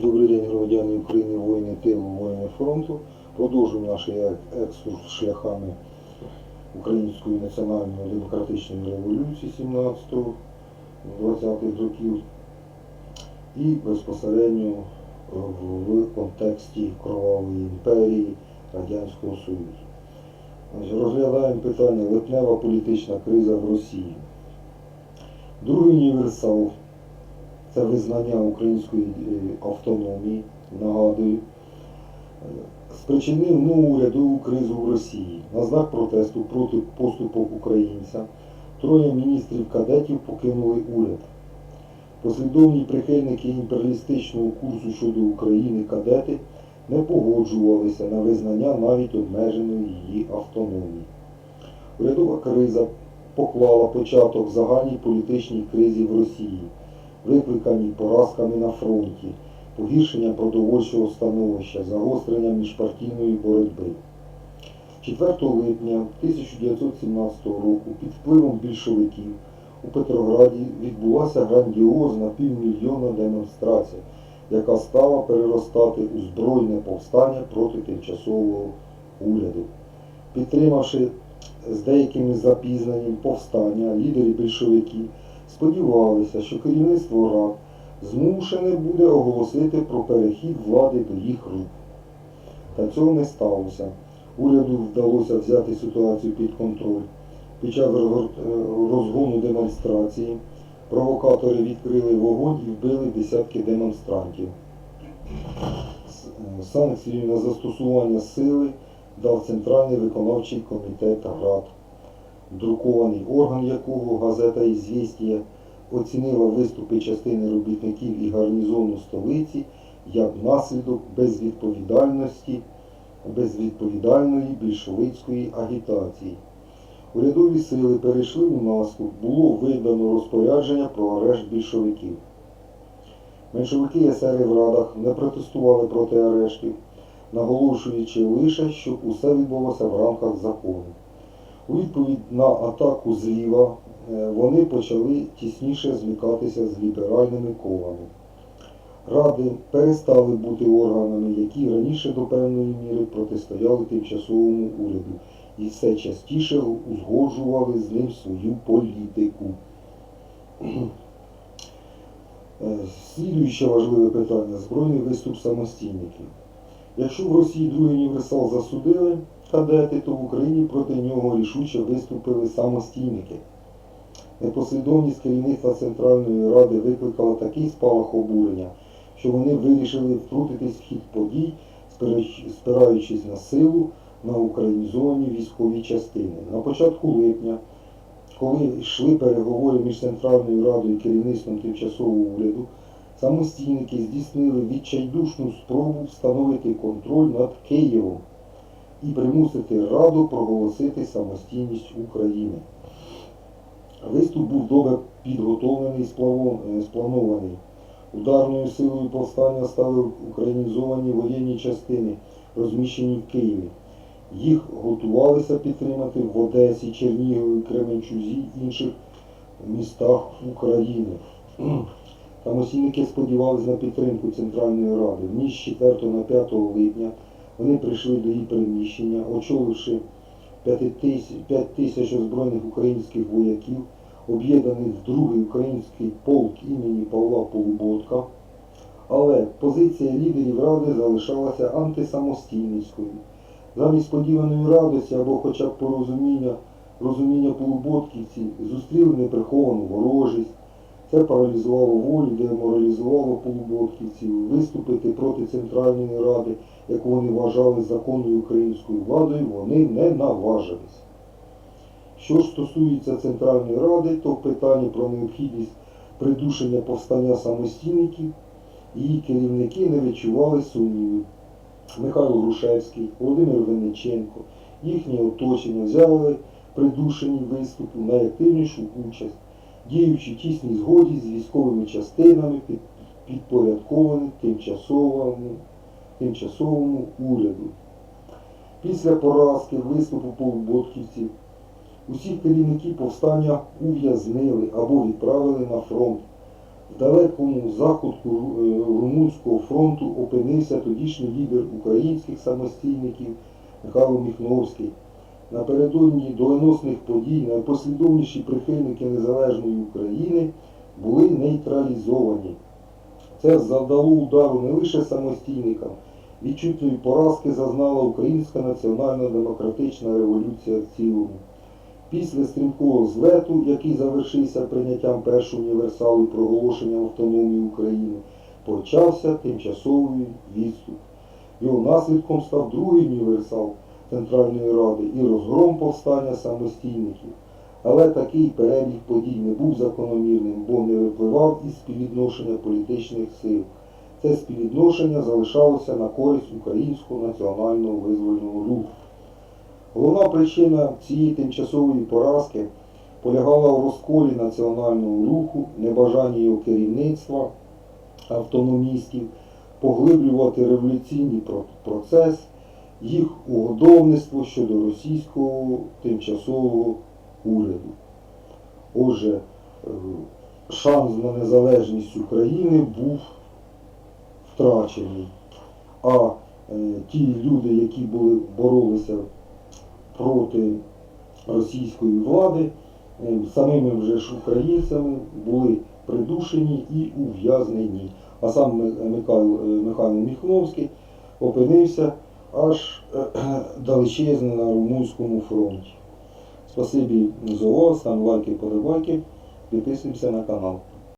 Добрий день, громадяни України, воїни тилу, воїни фронту. Продовжуємо наш ек- екскурс шляхами Української національної демократичної революції 17-20-х років і безпосередньо в, в контексті кровавої імперії Радянського Союзу. Розглядаємо питання липнева політична криза в Росії. Другий універсал це визнання української е, автономії, нагадую, е, спричинив нову урядову кризу в Росії. На знак протесту проти поступок українця троє міністрів кадетів покинули уряд. Послідовні прихильники імперіалістичного курсу щодо України кадети не погоджувалися на визнання навіть обмеженої її автономії. Урядова криза поклала початок загальній політичній кризі в Росії викликані поразками на фронті, погіршенням продовольчого становища, загостренням міжпартійної боротьби. 4 липня 1917 року під впливом більшовиків у Петрограді відбулася грандіозна півмільйонна демонстрація, яка стала переростати у збройне повстання проти тимчасового уряду. Підтримавши з деякими запізненням повстання, лідери більшовиків сподівалися, що керівництво рад змушене буде оголосити про перехід влади до їх рук. Та цього не сталося. Уряду вдалося взяти ситуацію під контроль. Під час е, розгону демонстрації провокатори відкрили вогонь і вбили десятки демонстрантів. Е, Санкцію на застосування сили дав Центральний виконавчий комітет РАД друкований орган якого газета «Ізвістія» оцінила виступи частини робітників і гарнізону столиці як наслідок безвідповідальності, безвідповідальної більшовицької агітації. Урядові сили перейшли у наступ, було видано розпорядження про арешт більшовиків. Меншовики есери в радах не протестували проти арештів, наголошуючи лише, що усе відбулося в рамках закону. У відповідь на атаку зліва е, вони почали тісніше змикатися з ліберальними колами. Ради перестали бути органами, які раніше до певної міри протистояли тимчасовому уряду і все частіше узгоджували з ним свою політику. Е, Слідуюче важливе питання збройний виступ самостійників. Якщо в Росії другий універсал засудили кадети, то в Україні проти нього рішуче виступили самостійники. Непослідовність керівництва Центральної Ради викликала такий спалах обурення, що вони вирішили втрутитись в хід подій, спираючись на силу на українізовані військові частини. На початку липня, коли йшли переговори між Центральною Радою і керівництвом тимчасового уряду, самостійники здійснили відчайдушну спробу встановити контроль над Києвом і примусити Раду проголосити самостійність України. Виступ був добре підготовлений і е, спланований. Ударною силою повстання стали українізовані воєнні частини, розміщені в Києві. Їх готувалися підтримати в Одесі, Чернігові, Кременчузі і інших містах України. Самостійники сподівалися на підтримку Центральної Ради. В ніч 4 на 5 липня вони прийшли до її приміщення, очоливши 5 тисяч, 5 тисяч озброєних українських вояків, об'єднаних в другий український полк імені Павла Полуботка. Але позиція лідерів Ради залишалася антисамостійницькою. Замість сподіваної радості або хоча б порозуміння розуміння полуботківців зустріли неприховану ворожість. Це паралізувало волю, деморалізувало полуботківців. Виступити проти Центральної Ради, яку вони вважали законною українською владою, вони не наважились. Що ж стосується Центральної Ради, то в питанні про необхідність придушення повстання самостійників її керівники не відчували сумнівів. Михайло Грушевський, Володимир Винниченко, їхнє оточення взяли придушені виступу найактивнішу участь, діючи тісній згоді з військовими частинами, під, підпорядкованих тимчасовому, тимчасовому уряду. Після поразки виступу полуботківців усіх керівників повстання ув'язнили або відправили на фронт. В далекому закутку е, Румунського фронту опинився тодішній лідер українських самостійників Михайло Міхновський. Напередодні доленосних подій найпослідовніші прихильники незалежної України були нейтралізовані. Це завдало удару не лише самостійникам. Відчутної поразки зазнала Українська національно-демократична революція в цілому. Після стрімкого злету, який завершився прийняттям першого універсалу і проголошенням автономії України, почався тимчасовий відступ. Його наслідком став другий універсал Центральної Ради і розгром повстання самостійників. Але такий перебіг подій не був закономірним, бо не випливав із співвідношення політичних сил. Це співвідношення залишалося на користь українського національного визвольного руху. Головна причина цієї тимчасової поразки полягала в розколі національного руху, небажанні його керівництва, автономістів, поглиблювати революційний процес, їх угодовництво щодо російського тимчасового уряду. Отже, е, шанс на незалежність України був втрачений. А е, ті люди, які були, боролися проти російської влади, е, самими вже ж українцями були придушені і ув'язнені. А сам Ми- Михайло, Михайло Міхновський опинився аж е, далечезне на Румунському фронті. Спасибі за увагу, ставимо лайки, подобайки, підписуємося на канал.